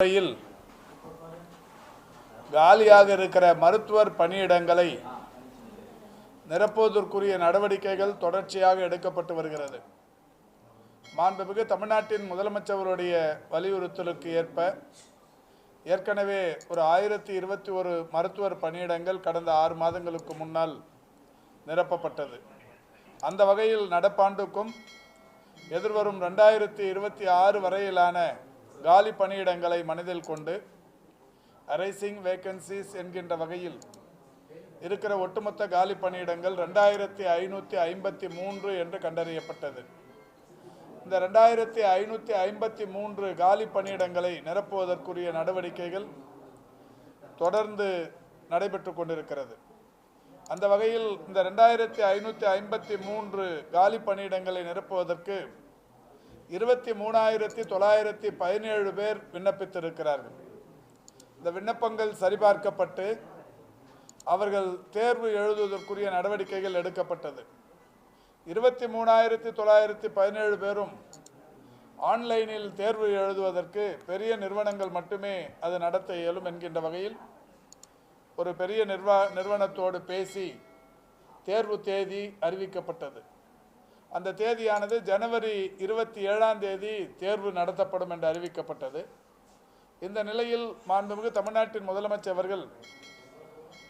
துறையில் காலியாக இருக்கிற மருத்துவர் பணியிடங்களை நிரப்புவதற்குரிய நடவடிக்கைகள் தொடர்ச்சியாக எடுக்கப்பட்டு வருகிறது. மாண்புமிகு தமிழ்நாட்டின் முதலமைச்சருடைய வலியுறுத்தலுக்கு ஏற்ப ஏற்கனவே ஒரு ஆயிரத்தி இருபத்தி ஒரு மருத்துவர் பணியிடங்கள் கடந்த ஆறு மாதங்களுக்கு முன்னால் நிரப்பப்பட்டது. அந்த வகையில் நடப்பாண்டுக்கும் எதிர்வரும் ரெண்டாயிரத்தி இருபத்தி ஆறு வரையிலான காலி பணியிடங்களை மனதில் கொண்டு அரைசிங் வேக்கன்சிஸ் என்கின்ற வகையில் இருக்கிற ஒட்டுமொத்த காலி பணியிடங்கள் ரெண்டாயிரத்தி ஐநூற்றி ஐம்பத்தி மூன்று என்று கண்டறியப்பட்டது. இந்த ரெண்டாயிரத்தி ஐநூற்றி ஐம்பத்தி மூன்று காலி பணியிடங்களை நிரப்புவதற்குரிய நடவடிக்கைகள் தொடர்ந்து நடைபெற்று கொண்டிருக்கிறது. அந்த வகையில் இந்த ரெண்டாயிரத்தி ஐநூற்றி ஐம்பத்தி மூன்று காலி பணியிடங்களை நிரப்புவதற்கு இருபத்தி மூணாயிரத்தி தொள்ளாயிரத்தி பதினேழு பேர் விண்ணப்பித்திருக்கிறார்கள். இந்த விண்ணப்பங்கள் சரிபார்க்கப்பட்டு அவர்கள் தேர்வு எழுதுவதற்குரிய நடவடிக்கைகள் எடுக்கப்பட்டது. இருபத்தி மூணாயிரத்தி தொள்ளாயிரத்தி பதினேழு பேரும் ஆன்லைனில் தேர்வு எழுதுவதற்கு பெரிய நிறுவனங்கள் மட்டுமே அது நடத்த இயலும் என்கின்ற வகையில் ஒரு பெரிய நிர்வா நிறுவனத்தோடு பேசி தேர்வு தேதி அறிவிக்கப்பட்டது. அந்த தேதியானது ஜனவரி இருபத்தி ஏழாம் தேதி தேர்வு நடத்தப்படும் என்று அறிவிக்கப்பட்டது. இந்த நிலையில் மாண்புமிகு தமிழ்நாட்டின் முதலமைச்சர் அவர்கள்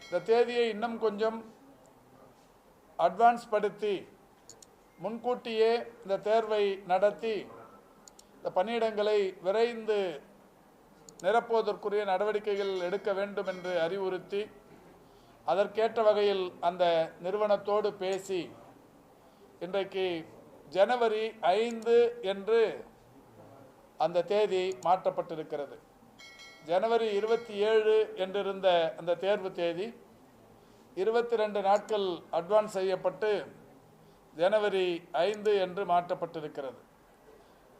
இந்த தேதியை இன்னும் கொஞ்சம் அட்வான்ஸ் படுத்தி முன்கூட்டியே இந்த தேர்வை நடத்தி இந்த பணியிடங்களை விரைந்து நிரப்புவதற்குரிய நடவடிக்கைகள் எடுக்க வேண்டும் என்று அறிவுறுத்தி அதற்கேற்ற வகையில் அந்த நிறுவனத்தோடு பேசி இன்றைக்கு ஜனவரி ஐந்து என்று அந்த தேதி மாற்றப்பட்டிருக்கிறது. ஜனவரி இருபத்தி ஏழு என்றிருந்த அந்த தேர்வு தேதி இருபத்தி ரெண்டு நாட்கள் அட்வான்ஸ் செய்யப்பட்டு ஜனவரி ஐந்து என்று மாற்றப்பட்டிருக்கிறது.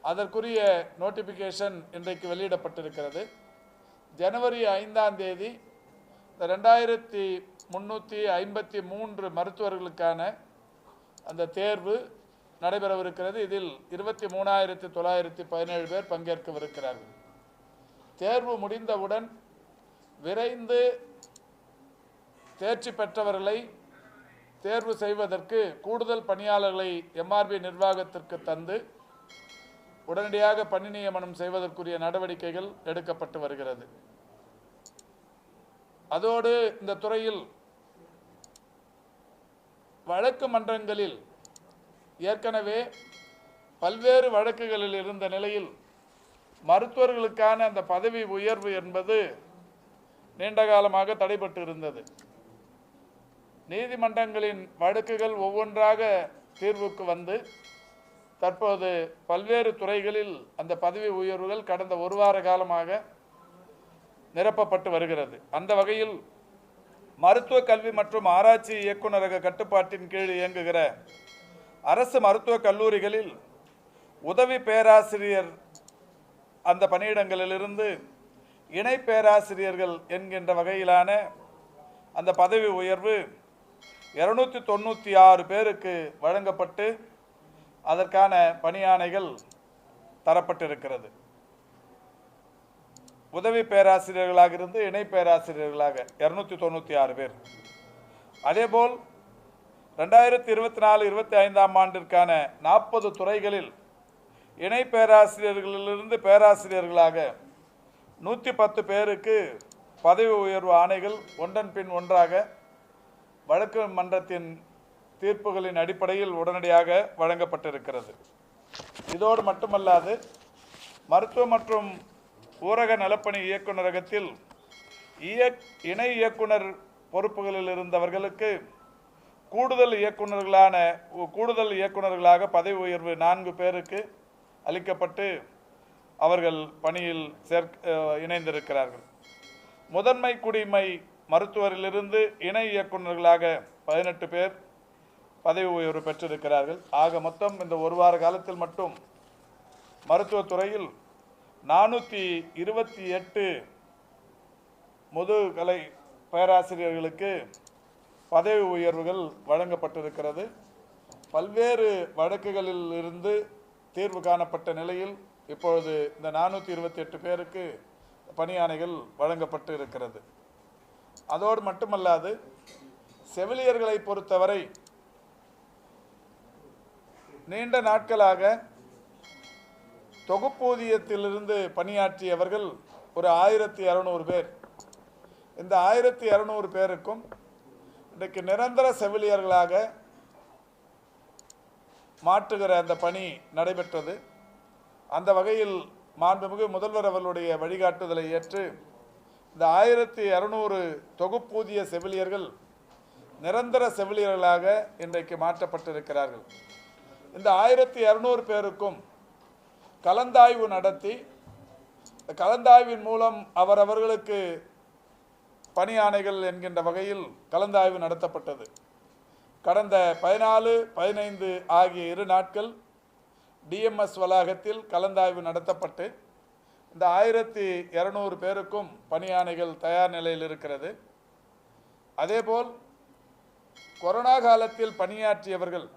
அதற்குரிய நோட்டிஃபிகேஷன் இன்றைக்கு வெளியிடப்பட்டிருக்கிறது. ஜனவரி ஐந்தாம் தேதி இந்த ரெண்டாயிரத்தி முந்நூற்றி ஐம்பத்தி மூன்று மருத்துவர்களுக்கான அந்த தேர்வு நடைபெறவிருக்கிறது. இதில் இருபத்தி மூணாயிரத்தி தொள்ளாயிரத்தி பதினேழு பேர் பங்கேற்கவிருக்கிறார்கள். தேர்வு முடிந்தவுடன் விரைந்து தேர்ச்சி பெற்றவர்களை தேர்வு செய்வதற்கு கூடுதல் பணியாளர்களை எம்ஆர்பி நிர்வாகத்திற்கு தந்து உடனடியாக பணி நியமனம் செய்வதற்குரிய நடவடிக்கைகள் எடுக்கப்பட்டு வருகிறது. அதோடு இந்த துறையில் வழக்கு மன்றங்களில் ஏற்கனவே பல்வேறு வழக்குகளில் இருந்த நிலையில் மருத்துவர்களுக்கான அந்த பதவி உயர்வு என்பது நீண்ட காலமாக தடைபட்டு இருந்தது நீதிமன்றங்களின் வழக்குகள் ஒவ்வொன்றாக தீர்வுக்கு வந்து தற்போது பல்வேறு துறைகளில் அந்த பதவி உயர்வுகள் கடந்த ஒரு வார காலமாக நிரப்பப்பட்டு வருகிறது. அந்த வகையில் மருத்துவ கல்வி மற்றும் ஆராய்ச்சி இயக்குநரக கட்டுப்பாட்டின் கீழ் இயங்குகிற அரசு மருத்துவக் கல்லூரிகளில் உதவி பேராசிரியர் அந்த பணியிடங்களிலிருந்து இணை பேராசிரியர்கள் என்கின்ற வகையிலான அந்த பதவி உயர்வு இரநூத்தி தொண்ணூற்றி ஆறு பேருக்கு வழங்கப்பட்டு அதற்கான பணியாணைகள் தரப்பட்டிருக்கிறது. உதவி பேராசிரியர்களாக இருந்து இணை பேராசிரியர்களாக இரநூத்தி தொண்ணூற்றி ஆறு பேர். அதேபோல் ரெண்டாயிரத்தி இருபத்தி நாலு இருபத்தி ஐந்தாம் ஆண்டிற்கான நாற்பது துறைகளில் இணை பேராசிரியர்களிலிருந்து பேராசிரியர்களாக நூற்றி பத்து பேருக்கு பதவி உயர்வு ஆணைகள் ஒன்றன் பின் ஒன்றாக வழக்கு மன்றத்தின் தீர்ப்புகளின் அடிப்படையில் உடனடியாக வழங்கப்பட்டிருக்கிறது. இதோடு மட்டுமல்லாது மருத்துவ மற்றும் ஊரக நலப்பணி இயக்குநரகத்தில் இயக் இணை இயக்குனர் பொறுப்புகளில் இருந்தவர்களுக்கு கூடுதல் இயக்குநர்களான கூடுதல் இயக்குநர்களாக பதவி உயர்வு நான்கு பேருக்கு அளிக்கப்பட்டு அவர்கள் பணியில் சேர்க்க இணைந்திருக்கிறார்கள். முதன்மை குடிமை மருத்துவரிலிருந்து இணை இயக்குநர்களாக பதினெட்டு பேர் பதவி உயர்வு பெற்றிருக்கிறார்கள். ஆக மொத்தம் இந்த ஒரு வார காலத்தில் மட்டும் மருத்துவத்துறையில் நானூற்றி இருபத்தி எட்டு முதுகலை பேராசிரியர்களுக்கு பதவி உயர்வுகள் வழங்கப்பட்டிருக்கிறது. பல்வேறு வழக்குகளில் இருந்து தீர்வு காணப்பட்ட நிலையில் இப்பொழுது இந்த நானூற்றி இருபத்தி எட்டு பேருக்கு பணியாணைகள் வழங்கப்பட்டு இருக்கிறது அதோடு மட்டுமல்லாது செவிலியர்களை பொறுத்தவரை நீண்ட நாட்களாக தொகுப்பூதியத்திலிருந்து பணியாற்றியவர்கள் ஒரு ஆயிரத்தி இரநூறு பேர். இந்த ஆயிரத்தி இரநூறு பேருக்கும் இன்றைக்கு நிரந்தர செவிலியர்களாக மாற்றுகிற அந்த பணி நடைபெற்றது. அந்த வகையில் மாண்புமிகு முதல்வர் அவர்களுடைய வழிகாட்டுதலை ஏற்று இந்த ஆயிரத்தி இரநூறு தொகுப்பூதிய செவிலியர்கள் நிரந்தர செவிலியர்களாக இன்றைக்கு மாற்றப்பட்டிருக்கிறார்கள். இந்த ஆயிரத்தி இரநூறு பேருக்கும் கலந்தாய்வு நடத்தி கலந்தாய்வின் மூலம் அவரவர்களுக்கு பணி ஆணைகள் என்கின்ற வகையில் கலந்தாய்வு நடத்தப்பட்டது. கடந்த பதினாலு பதினைந்து ஆகிய இரு நாட்கள் டிஎம்எஸ் வளாகத்தில் கலந்தாய்வு நடத்தப்பட்டு இந்த ஆயிரத்தி இரநூறு பேருக்கும் பணியானைகள் தயார் நிலையில் இருக்கிறது. அதேபோல் கொரோனா காலத்தில் பணியாற்றியவர்கள்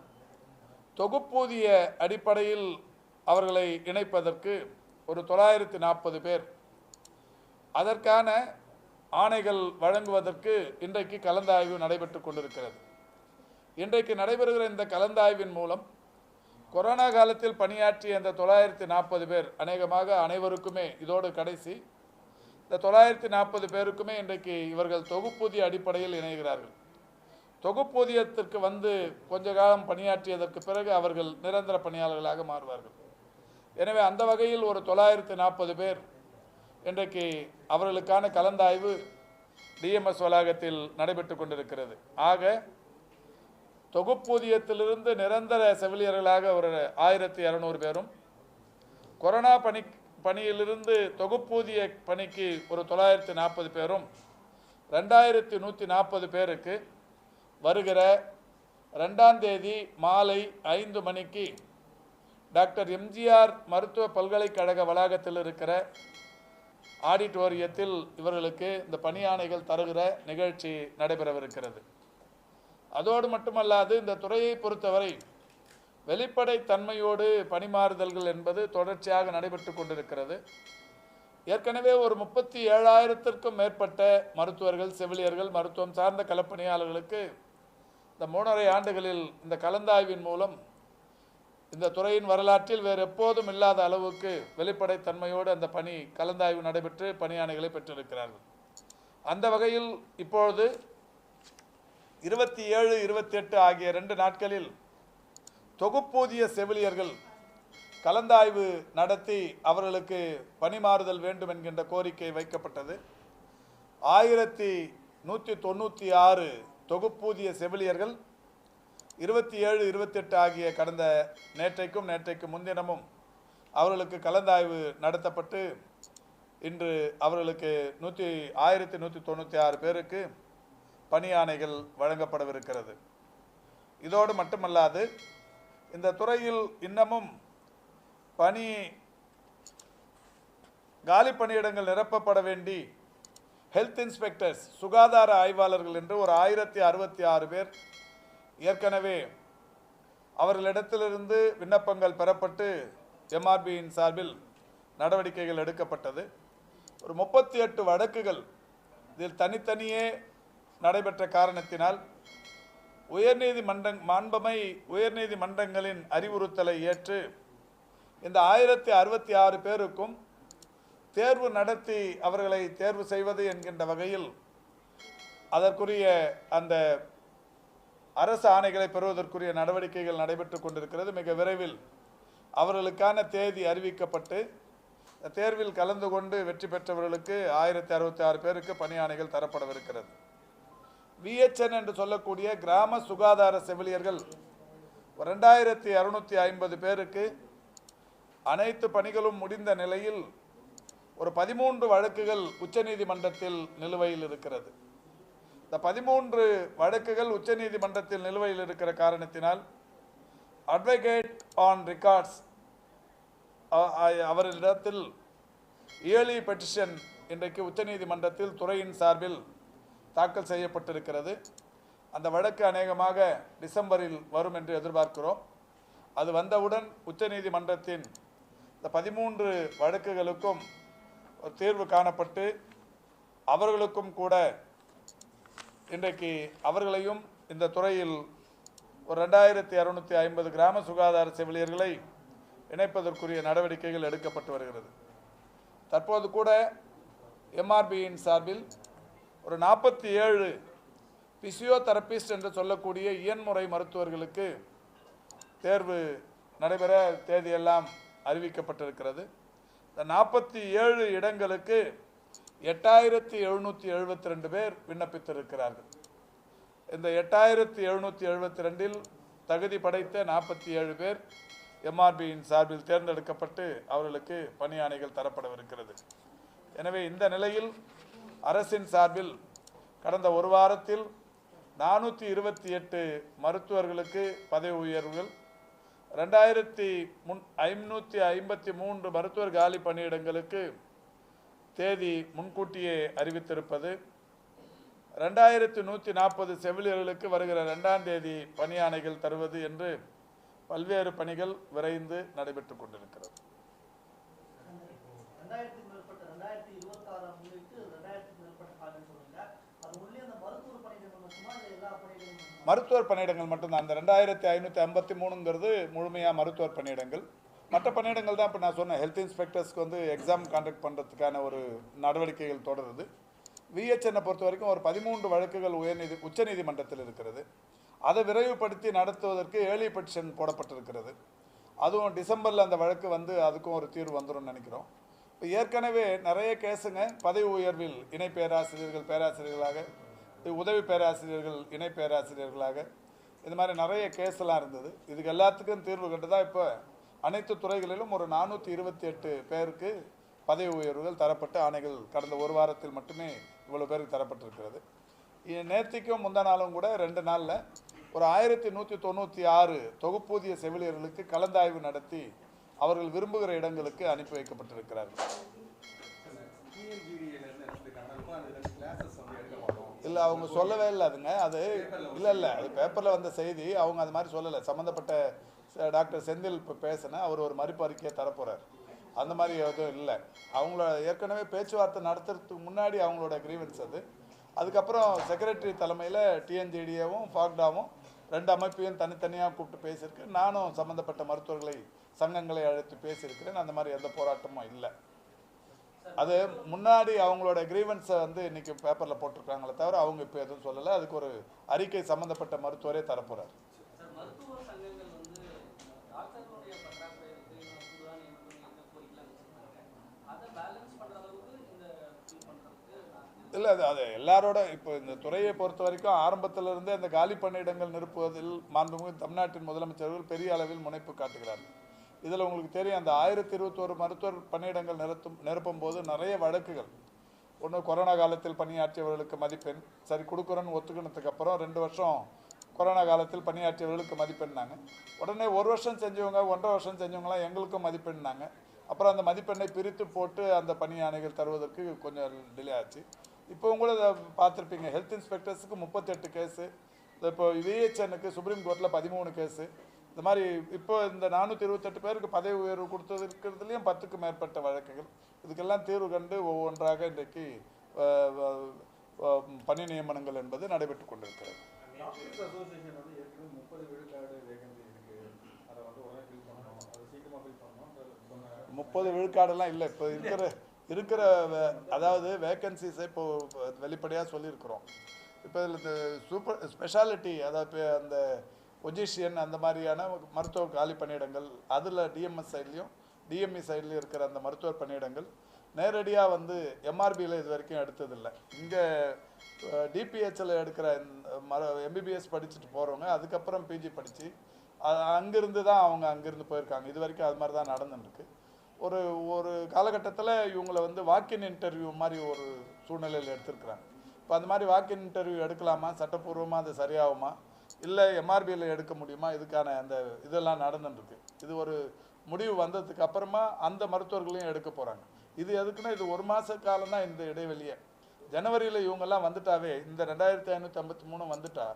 தொகுப்பூதிய அடிப்படையில் அவர்களை இணைப்பதற்கு ஒரு தொள்ளாயிரத்தி நாற்பது பேர். அதற்கான ஆணைகள் வழங்குவதற்கு இன்றைக்கு கலந்தாய்வு நடைபெற்று கொண்டிருக்கிறது. இன்றைக்கு நடைபெறுகிற இந்த கலந்தாய்வின் மூலம் கொரோனா காலத்தில் பணியாற்றிய இந்த தொள்ளாயிரத்தி நாற்பது பேர் அநேகமாக அனைவருக்குமே இதோடு கடைசி இந்த தொள்ளாயிரத்தி நாற்பது பேருக்குமே இன்றைக்கு இவர்கள் தொகுப்பூதிய அடிப்படையில் இணைகிறார்கள். தொகுப்பூதியத்திற்கு வந்து கொஞ்ச காலம் பணியாற்றியதற்கு பிறகு அவர்கள் நிரந்தர பணியாளர்களாக மாறுவார்கள். எனவே அந்த வகையில் ஒரு தொள்ளாயிரத்து நாற்பது பேர் இன்றைக்கு அவர்களுக்கான கலந்தாய்வு டிஎம்எஸ் வளாகத்தில் நடைபெற்று கொண்டிருக்கிறது. ஆக தொகுப்பூதியத்திலிருந்து நிரந்தர செவிலியர்களாக ஒரு ஆயிரத்தி இரநூறு பேரும் கொரோனா பணி பணியிலிருந்து தொகுப்பூதிய பணிக்கு ஒரு தொள்ளாயிரத்து நாற்பது பேரும் ரெண்டாயிரத்தி நூற்றி நாற்பது பேருக்கு வருகிற ரெண்டாம் தேதி மாலை ஐந்து மணிக்கு டாக்டர் எம்ஜிஆர் மருத்துவ பல்கலைக்கழக வளாகத்தில் இருக்கிற ஆடிட்டோரியத்தில் இவர்களுக்கு இந்த பணியாணைகள் தருகிற நிகழ்ச்சி நடைபெறவிருக்கிறது. அதோடு மட்டுமல்லாது இந்த துறையை பொறுத்தவரை வெளிப்படை தன்மையோடு பணிமாறுதல்கள் என்பது தொடர்ச்சியாக நடைபெற்று கொண்டிருக்கிறது. ஏற்கனவே ஒரு முப்பத்தி ஏழாயிரத்திற்கும் மேற்பட்ட மருத்துவர்கள் செவிலியர்கள் மருத்துவம் சார்ந்த களப்பணியாளர்களுக்கு இந்த மூணரை ஆண்டுகளில் இந்த கலந்தாய்வின் மூலம் இந்த துறையின் வரலாற்றில் வேறு எப்போதும் இல்லாத அளவுக்கு வெளிப்படைத்தன்மையோடு அந்த பணி கலந்தாய்வு நடைபெற்று பணியாணைகளை பெற்றிருக்கிறார்கள். அந்த வகையில் இப்பொழுது இருபத்தி ஏழு இருபத்தி எட்டு ஆகிய ரெண்டு நாட்களில் தொகுப்பூதிய செவிலியர்கள் கலந்தாய்வு நடத்தி அவர்களுக்கு பணிமாறுதல் வேண்டும் என்கின்ற கோரிக்கை வைக்கப்பட்டது. ஆயிரத்தி நூற்றி தொண்ணூற்றி ஆறு தொகுப்பூதிய செவிலியர்கள் இருபத்தி ஏழு இருபத்தெட்டு ஆகிய கடந்த நேற்றைக்கும் நேற்றைக்கு முன்தினமும் அவர்களுக்கு கலந்தாய்வு நடத்தப்பட்டு இன்று அவர்களுக்கு நூற்றி ஆயிரத்தி நூற்றி தொண்ணூற்றி ஆறு பேருக்கு பணி வழங்கப்படவிருக்கிறது. இதோடு மட்டுமல்லாது இந்த துறையில் இன்னமும் பணி காலி பணியிடங்கள் நிரப்பப்பட வேண்டி ஹெல்த் இன்ஸ்பெக்டர்ஸ் சுகாதார ஆய்வாளர்கள் என்று ஒரு ஆயிரத்தி அறுபத்தி ஆறு பேர் ஏற்கனவே அவர்களிடத்திலிருந்து விண்ணப்பங்கள் பெறப்பட்டு எம்ஆர்பியின் சார்பில் நடவடிக்கைகள் எடுக்கப்பட்டது. ஒரு முப்பத்தி எட்டு வழக்குகள் இதில் தனித்தனியே நடைபெற்ற காரணத்தினால் உயர்நீதிமன்ற மாண்பமை உயர்நீதிமன்றங்களின் அறிவுறுத்தலை ஏற்று இந்த ஆயிரத்தி அறுபத்தி ஆறு பேருக்கும் தேர்வு நடத்தி அவர்களை தேர்வு செய்வது என்கின்ற வகையில் அதற்குரிய அந்த அரசு ஆணைகளை பெறுவதற்குரிய நடவடிக்கைகள் நடைபெற்று கொண்டிருக்கிறது. மிக விரைவில் அவர்களுக்கான தேதி அறிவிக்கப்பட்டு தேர்வில் கலந்து கொண்டு வெற்றி பெற்றவர்களுக்கு ஆயிரத்தி அறுபத்தி ஆறு பேருக்கு பணி ஆணைகள் தரப்படவிருக்கிறது. விஹெச்என் என்று சொல்லக்கூடிய கிராம சுகாதார செவிலியர்கள் ரெண்டாயிரத்தி இரநூத்தி ஐம்பது பேருக்கு அனைத்து பணிகளும் முடிந்த நிலையில் ஒரு பதிமூன்று வழக்குகள் உச்சநீதிமன்றத்தில் நிலுவையில் இருக்கிறது. இந்த பதிமூன்று வழக்குகள் உச்சநீதிமன்றத்தில் நிலுவையில் இருக்கிற காரணத்தினால் அட்வொகேட் ஆன் ரெக்கார்ட்ஸ் அவரிடத்தில் இயர்லி பெட்டிஷன் இன்றைக்கு உச்சநீதிமன்றத்தில் துறையின் சார்பில் தாக்கல் செய்யப்பட்டிருக்கிறது. அந்த வழக்கு அநேகமாக டிசம்பரில் வரும் என்று எதிர்பார்க்கிறோம். அது வந்தவுடன் உச்சநீதிமன்றத்தின் இந்த பதிமூன்று வழக்குகளுக்கும் ஒரு தீர்வு காணப்பட்டு அவர்களுக்கும் கூட இன்றைக்கு அவர்களையும் இந்த துறையில் ஒரு ரெண்டாயிரத்தி இரநூத்தி ஐம்பது கிராம சுகாதார செவிலியர்களை இணைப்பதற்குரிய நடவடிக்கைகள் எடுக்கப்பட்டு வருகிறது. தற்போது கூட எம்ஆர்பியின் சார்பில் ஒரு நாற்பத்தி ஏழு பிசியோதெரபிஸ்ட் என்று சொல்லக்கூடிய இயன்முறை மருத்துவர்களுக்கு தேர்வு நடைபெற தேதியெல்லாம் அறிவிக்கப்பட்டிருக்கிறது. இந்த நாற்பத்தி ஏழு இடங்களுக்கு எட்டாயிரத்தி எழுநூற்றி எழுபத்தி ரெண்டு பேர் விண்ணப்பித்திருக்கிறார்கள். இந்த எட்டாயிரத்தி எழுநூற்றி எழுபத்தி ரெண்டில் தகுதி படைத்த நாற்பத்தி ஏழு பேர் எம்ஆர்பியின் சார்பில் தேர்ந்தெடுக்கப்பட்டு அவர்களுக்கு பணியாணைகள் தரப்படவிருக்கிறது. எனவே இந்த நிலையில் அரசின் சார்பில் கடந்த ஒரு வாரத்தில் நானூற்றி இருபத்தி எட்டு மருத்துவர்களுக்கு பதவி உயர்வுகள் ரெண்டாயிரத்தி முன் ஐநூற்றி ஐம்பத்தி மூன்று மருத்துவர் காலி பணியிடங்களுக்கு தேதி முன்கூட்டியே அறிவித்திருப்பது ரெண்டாயிரத்தி நூற்றி நாற்பது செவிலியர்களுக்கு வருகிற ரெண்டாம் தேதி பணியாணைகள் தருவது என்று பல்வேறு பணிகள் விரைந்து நடைபெற்று கொண்டிருக்கிறது? மருத்துவர் பணியிடங்கள் மட்டும்தான். அந்த ரெண்டாயிரத்தி ஐநூற்றி ஐம்பத்தி மூணுங்கிறது முழுமையாக மருத்துவர் பணியிடங்கள். மற்ற பணியிடங்கள் தான் இப்போ நான் சொன்னேன். ஹெல்த் இன்ஸ்பெக்டர்ஸ்க்கு வந்து எக்ஸாம் காண்டக்ட் பண்ணுறதுக்கான ஒரு நடவடிக்கைகள் தொடருது. விஹெச்என்னை பொறுத்த வரைக்கும் ஒரு பதிமூன்று வழக்குகள் உயர்நீதி உச்சநீதிமன்றத்தில் இருக்கிறது. அதை விரைவுபடுத்தி நடத்துவதற்கு ஏர்லி பெட்டிஷன் போடப்பட்டிருக்கிறது. அதுவும் டிசம்பரில் அந்த வழக்கு வந்து அதுக்கும் ஒரு தீர்வு வந்துடும் நினைக்கிறோம். இப்போ ஏற்கனவே நிறைய கேஸுங்க. பதவி உயர்வில் இணை பேராசிரியர்கள் பேராசிரியர்களாக உதவி பேராசிரியர்கள் இணை பேராசிரியர்களாக. இது மாதிரி நிறைய கேஸ்லாம் இருந்தது. இதுக்கு எல்லாத்துக்கும் தீர்வு கண்டு தான் இப்போ அனைத்து துறைகளிலும் ஒரு நானூற்றி இருபத்தி எட்டு பேருக்கு பதவி உயர்வுகள் தரப்பட்டு ஆணைகள் கடந்த ஒரு வாரத்தில் மட்டுமே இவ்வளோ பேருக்கு தரப்பட்டிருக்கிறது. இ- முந்தா நாளும் கூட ரெண்டு நாளில் ஒரு ஆயிரத்தி நூற்றி தொண்ணூற்றி ஆறு தொகுப்பூதிய செவிலியர்களுக்கு கலந்தாய்வு நடத்தி அவர்கள் விரும்புகிற இடங்களுக்கு அனுப்பி வைக்கப்பட்டிருக்கிறார்கள். இல்லை அவங்க சொல்லவே இல்லை அதுங்க. அது இல்லை இல்லை. அது பேப்பரில் வந்த செய்தி அவங்க அது மாதிரி சொல்லலை. சம்மந்தப்பட்ட டாக்டர் செந்தில் இப்போ பேசின அவர் ஒரு மறுப்பு அறிக்கையை தரப்போகிறார் அந்த மாதிரி எதுவும் இல்லை. அவங்கள ஏற்கனவே பேச்சுவார்த்தை நடத்துறதுக்கு முன்னாடி அவங்களோட கிரீவன்ஸ் அது. அதுக்கப்புறம் செக்ரட்டரி தலைமையில் டிஎன்ஜிடிஏவும் ஃபாக்டாவும் ரெண்டு அமைப்பையும் தனித்தனியாக கூப்பிட்டு பேசியிருக்கு. நானும் சம்மந்தப்பட்ட மருத்துவர்களை சங்கங்களை அழைத்து பேசியிருக்கிறேன். அந்த மாதிரி எந்த போராட்டமும் இல்லை. அது முன்னாடி அவங்களோட கிரீவன்ஸை வந்து இன்னைக்கு பேப்பரில் போட்டிருக்காங்களே தவிர அவங்க இப்போ எதுவும் சொல்லலை. அதுக்கு ஒரு அறிக்கை சம்மந்தப்பட்ட மருத்துவரே தரப்போகிறார் சார் மருத்துவ சங்கங்கள் வந்து டாக்டர்களுடைய பற்றாக்குறை இருக்கு இன்னும் கூடுதலா நியமனம் இந்த கோரிக்கைலாம் வச்சிருக்காங்க அதை பேலன்ஸ் பண்ற அளவுக்கு இந்த ஃபீல் பண்றதுக்கு நான் இல்லை அது அது எல்லாரோட இப்போ இந்த துறையை பொறுத்த வரைக்கும் ஆரம்பத்தில் இருந்தே அந்த காலி பணியிடங்கள் நிரப்புவதில் மாண்புமிகு தமிழ்நாட்டின் முதலமைச்சர்கள் பெரிய அளவில் முனைப்பு காட்டுகிறார்கள். இதில் உங்களுக்கு தெரியும் அந்த ஆயிரத்தி இருபத்தோரு மருத்துவர் பணியிடங்கள் நிறுத்தும் நிரப்பும் போது நிறைய வழக்குகள். ஒன்று கொரோனா காலத்தில் பணியாற்றியவர்களுக்கு மதிப்பெண் சரி கொடுக்குறோன்னு ஒத்துக்கினதுக்கு அப்புறம் ரெண்டு வருஷம் கொரோனா காலத்தில் பணியாற்றியவர்களுக்கு மதிப்பெண்ணாங்க. உடனே ஒரு வருஷம் செஞ்சவங்க ஒன்றரை வருஷம் செஞ்சவங்களாம் எங்களுக்கும் மதிப்பெண்ணாங்க. அப்புறம் அந்த மதிப்பெண்ணை பிரித்து போட்டு அந்த பணியானைகள் தருவதற்கு கொஞ்சம் டிலே ஆச்சு. இப்போ கூட இதை பார்த்துருப்பீங்க. ஹெல்த் இன்ஸ்பெக்டர்ஸுக்கு முப்பத்தெட்டு கேஸு. இப்போ விஹெச்எனுக்கு சுப்ரீம் கோர்ட்டில் பதிமூணு கேஸு. இந்த மாதிரி இப்போ இந்த நானூற்றி இருபத்தெட்டு பேருக்கு பதவி உயர்வு கொடுத்தது இருக்கிறதுலையும் பத்துக்கு மேற்பட்ட வழக்குகள். இதுக்கெல்லாம் தீர்வு கண்டு ஒவ்வொன்றாக இன்றைக்கு பணி நியமனங்கள் என்பது நடைபெற்று கொண்டிருக்கிறது. முப்பது விழுக்காடெல்லாம் இல்லை. இப்போ இருக்கிற இருக்கிற வே- அதாவது வேக்கன்சிஸை இப்போ வெளிப்படையாக சொல்லியிருக்கிறோம். இப்போ இதில் இந்த சூப்பர் ஸ்பெஷாலிட்டி அதாவது அந்த ஒஜிஷியன் அந்த மாதிரியான மருத்துவ காலி பணியிடங்கள் அதில் டிஎம்எஸ் சைட்லேயும் டிஎம்இ சைட்லேயும் இருக்கிற அந்த மருத்துவர் பணியிடங்கள் நேரடியாக வந்து எம்ஆர்பியில் இது வரைக்கும் எடுத்ததில்லை. இங்கே டிபிஹெச்சில் எடுக்கிற மர எம்பிபிஎஸ் படிச்சுட்டு போகிறவங்க அதுக்கப்புறம் பிஜி படித்து அங்கேருந்து தான் அவங்க அங்கேருந்து போயிருக்காங்க. இது வரைக்கும் அது மாதிரி தான் நடந்துருக்கு ஒரு ஒரு காலகட்டத்தில் இவங்களை வந்து வாக்கின் இன்டர்வியூ மாதிரி ஒரு சூழ்நிலையில் எடுத்திருக்கிறாங்க. இப்போ அந்த மாதிரி வாக்கின் இன்டர்வியூ எடுக்கலாமா? சட்டப்பூர்வமாக அது சரியாகுமா? இல்லை எம்ஆர்பியில் எடுக்க முடியுமா? இதுக்கான அந்த இதெல்லாம் நடந்துட்டுருக்கு. இது ஒரு முடிவு வந்ததுக்கு அப்புறமா அந்த மருத்துவர்களையும் எடுக்க போகிறாங்க இது எதுக்குன்னா இது ஒரு மாத காலம் தான் இந்த இடைவெளியே. ஜனவரியில் இவங்கெல்லாம் வந்துட்டாவே இந்த ரெண்டாயிரத்தி ஐநூற்றி ஐம்பத்தி மூணு வந்துட்டா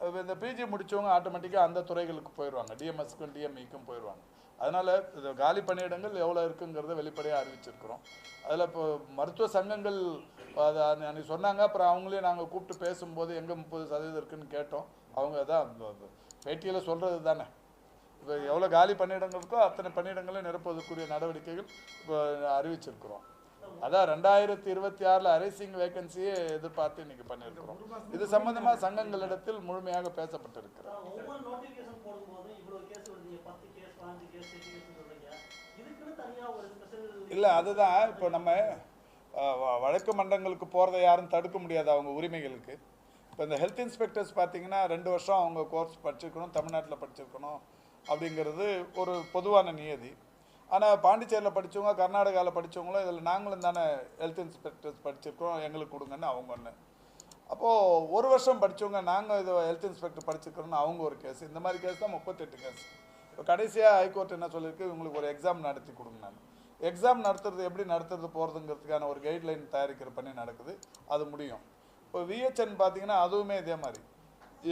அது இந்த பிஜி முடிச்சவங்க ஆட்டோமேட்டிக்காக அந்த துறைகளுக்கு போயிடுவாங்க டிஎம்எஸ்க்கும் டிஎம்இக்கும் போயிடுவாங்க அதனால் இது காலி பணியிடங்கள் எவ்வளோ இருக்குங்கிறத வெளிப்படையாக அறிவிச்சிருக்கிறோம். அதில் இப்போ மருத்துவ சங்கங்கள் அது அன்னைக்கு சொன்னாங்க அப்புறம் அவங்களே நாங்கள் கூப்பிட்டு பேசும்போது எங்கே முப்பது சதவீதம் இருக்குன்னு கேட்டோம். அவங்க தான் பேட்டியில் சொல்கிறது தானே. இப்போ எவ்வளோ காலி பணியிடங்கள் இருக்கோ அத்தனை பணியிடங்களையும் நிரப்புவதற்குரிய நடவடிக்கைகள் இப்போ அறிவிச்சிருக்கிறோம். அதான் ரெண்டாயிரத்தி இருபத்தி ஆறில் அரைசிங் வேகன்சியை எதிர்பார்த்து இன்னைக்கு பண்ணியிருக்கிறோம். இது சம்பந்தமாக சங்கங்களிடத்தில் முழுமையாக பேசப்பட்டிருக்கிறது. இல்லை அதுதான். இப்போ நம்ம வ- வழக்கு மன்றங்களுக்கு போகிறத யாரும் தடுக்க முடியாது அவங்க உரிமைகளுக்கு. இப்போ இந்த ஹெல்த் இன்ஸ்பெக்டர்ஸ் பார்த்தீங்கன்னா ரெண்டு வருஷம் அவங்க கோர்ஸ் படிச்சிருக்கணும் தமிழ்நாட்டில் படிச்சிருக்கணும் அப்படிங்கிறது ஒரு பொதுவான நியதி. ஆனால் பாண்டிச்சேரியில் படித்தவங்க கர்நாடகாவில் படித்தவங்களும் இதில் நாங்களும் தானே ஹெல்த் இன்ஸ்பெக்டர்ஸ் படிச்சிருக்கோம் எங்களுக்கு கொடுங்கன்னு அவங்க ஒன்று அப்போது ஒரு வருஷம் படித்தவங்க நாங்கள் இது ஹெல்த் இன்ஸ்பெக்டர் படிச்சிருக்கிறோன்னு அவங்க ஒரு கேஸ் இந்த மாதிரி கேஸ் தான் முப்பத்தெட்டு கேஸ் இப்போ கடைசியாக ஹைகோர்ட் என்ன சொல்லியிருக்கு உங்களுக்கு ஒரு எக்ஸாம் நடத்தி கொடுங்க நான். எக்ஸாம் நடத்துறது எப்படி நடத்துறது போகிறதுங்கிறதுக்கான ஒரு கைட்லைன் தயாரிக்கிற பண்ணி நடக்குது. அது முடியும். இப்போ விஹெச்என் பார்த்தீங்கன்னா அதுவுமே இதே மாதிரி.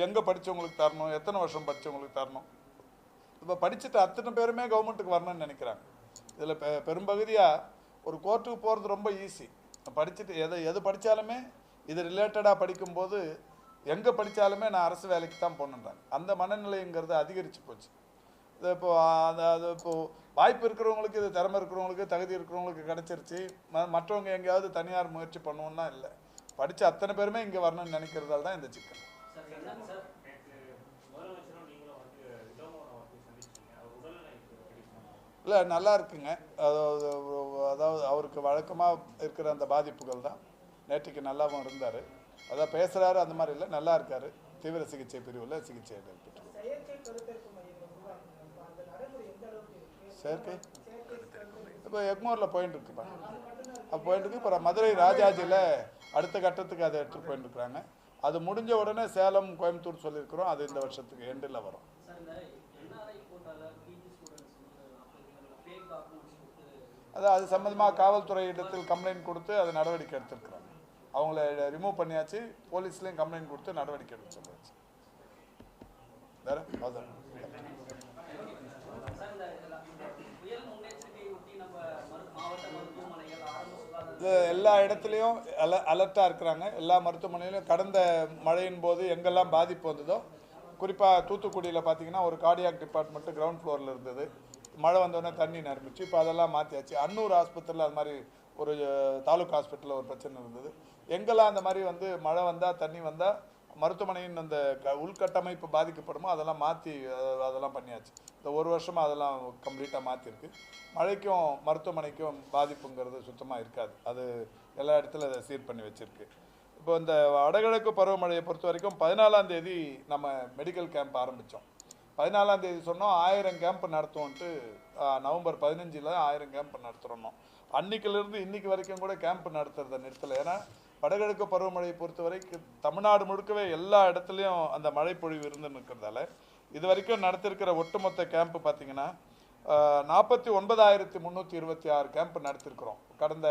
எங்கே படித்தவங்களுக்கு தரணும் எத்தனை வருஷம் படித்தவங்களுக்கு தரணும். இப்போ படிச்சுட்டு அத்தனை பேருமே கவர்மெண்ட்டுக்கு வரணும்னு நினைக்கிறாங்க. இதில் பெ பெரும்பகுதியாக ஒரு கோர்ட்டுக்கு போகிறது ரொம்ப ஈஸி படிச்சுட்டு எதை எது படித்தாலுமே இது ரிலேட்டடாக படிக்கும்போது எங்கே படித்தாலுமே நான் அரசு வேலைக்கு தான் போகணுன்றாங்க. அந்த மனநிலைங்கிறது அதிகரித்து போச்சு. இப்போ அந்த அது இப்போ வாய்ப்பு இருக்கிறவங்களுக்கு இது திறமை இருக்கிறவங்களுக்கு தகுதி இருக்கிறவங்களுக்கு கிடச்சிருச்சு. ம மற்றவங்க எங்கேயாவது தனியார் முயற்சி பண்ணுவோம்னா இல்லை. படித்த அத்தனை பேருமே இங்கே வரணும்னு நினைக்கிறதால தான் இந்த சிக்கல். சார் என்னங்க சார் முதலமைச்சரும் நீங்களும் வந்து விடோமோனை வந்து சந்திச்சீங்க. அவர் உடல்நிலை எப்படி சொன்னாங்க இல்லை நல்லா இருக்குங்க. அதாவது அதாவது அவருக்கு வழக்கமாக இருக்கிற அந்த பாதிப்புகள் தான். நேற்றுக்கு நல்லாவும் இருந்தார். அதான் பேசுகிறாரு அந்த மாதிரி இல்லை. நல்லா இருக்கார். தீவிர சிகிச்சை பிரிவில் சிகிச்சை எடுத்துட்டு செயற்கை கருத்தரிப்பு மையங்கள் உருவாக்குங்க அந்த நடைமுறை எந்த அளவுக்கு இருக்கு செயற்கை? இப்போ எக்மோரில் போயிட்டு இருக்குப்பா. அது போயிட்டு இருக்கு இப்போ மதுரை ராஜாஜியில் அடுத்த கட்டத்துக்கு அதை எடுத்துகிட்டு போயிட்டு இருக்கிறாங்க. அது முடிஞ்ச உடனே சேலம் கோயம்புத்தூர் சொல்லியிருக்கிறோம். அது இந்த வருஷத்துக்கு எண்டில் வரும். அது அது சம்மந்தமாக காவல்துறை இடத்தில் கம்ப்ளைண்ட் கொடுத்து அது நடவடிக்கை எடுத்திருக்கிறாங்க. அவங்கள ரிமூவ் பண்ணியாச்சு. போலீஸ்லேயும் கம்ப்ளைண்ட் கொடுத்து நடவடிக்கை எடுக்க சொல்லியாச்சு வேறு? அதான் எல்லா இடத்துலையும் அல அலர்ட்டாக இருக்கிறாங்க. எல்லா மருத்துவமனையிலும் கடந்த மழையின் போது எங்கெல்லாம் பாதிப்பு வந்ததோ குறிப்பாக தூத்துக்குடியில் பார்த்தீங்கன்னா ஒரு கார்டியாக் டிபார்ட்மெண்ட்டு கிரவுண்ட் ஃப்ளோரில் இருந்தது. மழை வந்தோடனே தண்ணி நிரம்பிச்சு இப்போ அதெல்லாம் மாற்றியாச்சு அன்னூர் ஆஸ்பத்திரியில் அது மாதிரி ஒரு தாலுக் ஹாஸ்பிட்டலில் ஒரு பிரச்சனை இருந்தது. எங்கெல்லாம் அந்த மாதிரி வந்து மழை வந்தால் தண்ணி வந்தால் மருத்துவமனையின் அந்த க உள்கட்டமைப்பு பாதிக்கப்படுமோ அதெல்லாம் மாற்றி அதெல்லாம் பண்ணியாச்சு. இந்த ஒரு வருஷமாக அதெல்லாம் கம்ப்ளீட்டாக மாற்றிருக்கு மழைக்கும் மருத்துவமனைக்கும் பாதிப்புங்கிறது சுத்தமாக இருக்காது. அது எல்லா இடத்துல அதை சீர் பண்ணி வச்சுருக்கு. இப்போ இந்த வடகிழக்கு பருவமழையை பொறுத்த வரைக்கும் பதினாலாம் தேதி நம்ம மெடிக்கல் கேம்ப் ஆரம்பித்தோம் பதினாலாம் தேதி சொன்னோம் ஆயிரம் கேம்ப் நடத்துவோன்ட்டு நவம்பர் பதினஞ்சில் ஆயிரம் கேம்ப் நடத்துகிறோம் அன்னைக்கிலிருந்து இன்னைக்கு வரைக்கும் கூட கேம்ப் நடத்துறதை நிறுத்தலை. ஏன்னா வடகிழக்கு பருவமழையை பொறுத்தவரை தமிழ்நாடு முழுக்கவே எல்லா இடத்துலையும் அந்த மழை பொழிவு இருந்து நிற்கிறதால இது வரைக்கும் நடத்திருக்கிற ஒட்டுமொத்த கேம்ப் பார்த்தீங்கன்னா நாற்பத்தி ஒன்பதாயிரத்தி முந்நூற்றி இருபத்தி ஆறு கேம்ப் நடத்திருக்கிறோம். கடந்த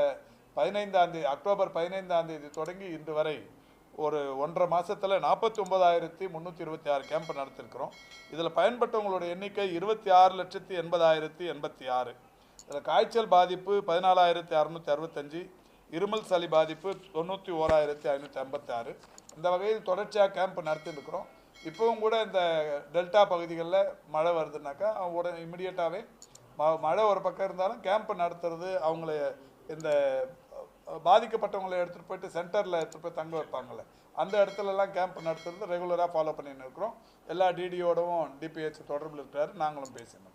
பதினைந்தாம் தேதி அக்டோபர் பதினைந்தாம் தேதி தொடங்கி இன்று வரை ஒரு ஒன்றரை மாதத்தில் நாற்பத்தி ஒன்பதாயிரத்தி முந்நூற்றி இருபத்தி ஆறு கேம்ப் நடத்திருக்கிறோம். இதில் பயன்பட்டவங்களோட எண்ணிக்கை இருபத்தி ஆறு லட்சத்தி எண்பதாயிரத்தி எண்பத்தி ஆறு. இதில் காய்ச்சல் பாதிப்பு பதினாலாயிரத்தி அறுநூற்றி அறுபத்தஞ்சு இருமல் சளி பாதிப்பு தொண்ணூற்றி ஓராயிரத்தி ஐநூற்றி ஐம்பத்தி ஆறு இந்த வகையில் தொடர்ச்சியாக கேம்ப் நடத்திருக்கிறோம் இப்போவும் கூட இந்த டெல்டா பகுதிகளில் மழை வருதுனாக்கா அவங்க உடனே இமிடியேட்டாகவே ம மழை ஒரு பக்கம் இருந்தாலும் கேம்ப் நடத்துறது அவங்கள இந்த பாதிக்கப்பட்டவங்களை எடுத்துகிட்டு போயிட்டு சென்டரில் எடுத்துகிட்டு போய் தங்க வைப்பாங்கள்ல அந்த இடத்துலலாம் கேம்ப் நடத்துறது ரெகுலராக ஃபாலோ பண்ணின்னு இருக்கிறோம் எல்லா டிடியோடவும் டிபிஹெச் தொடர்பில் இருக்கிறாரு. நாங்களும் பேசின்னு